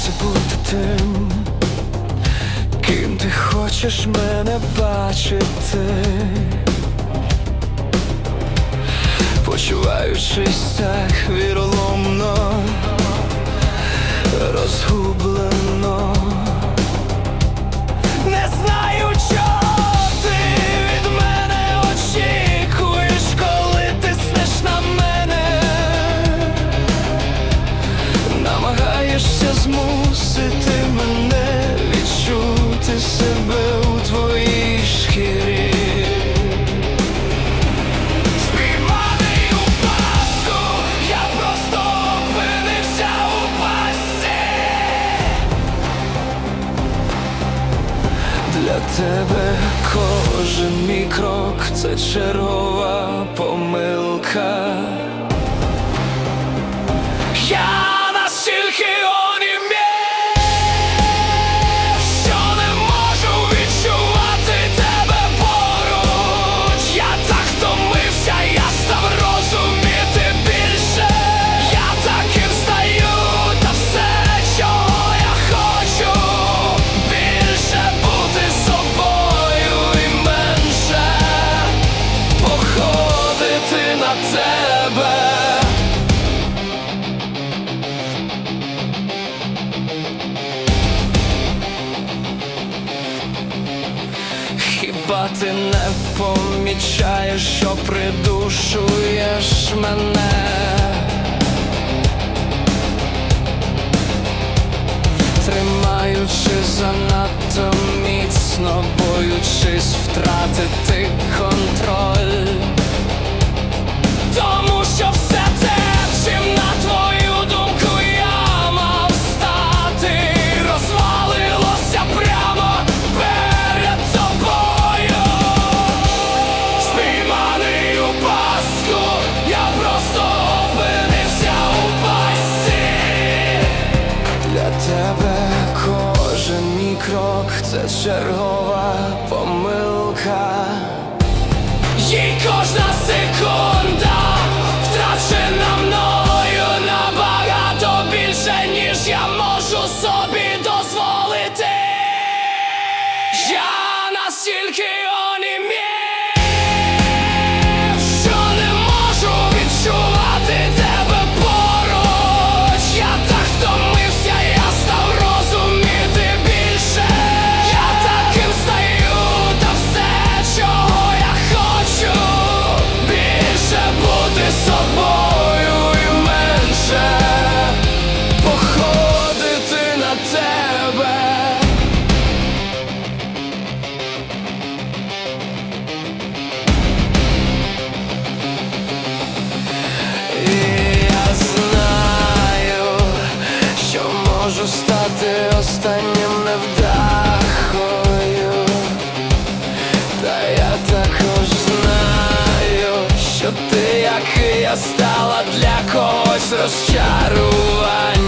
навчишся бути тим, ким ти хочеш мене бачити, почуваючись так віроломно, розгублено. Тебе. Кожен мій крок це чергова Хіба ти не помічаєш, що придушуєш мене? Тримаючи занадто міцно, боючись втратити контроль. Тому що я просто опинився у пастці. Для тебе кожен мій крок це чергова помилка. Їй кожна секунда також знаю, що ти, як і я, стала для когось розчарування.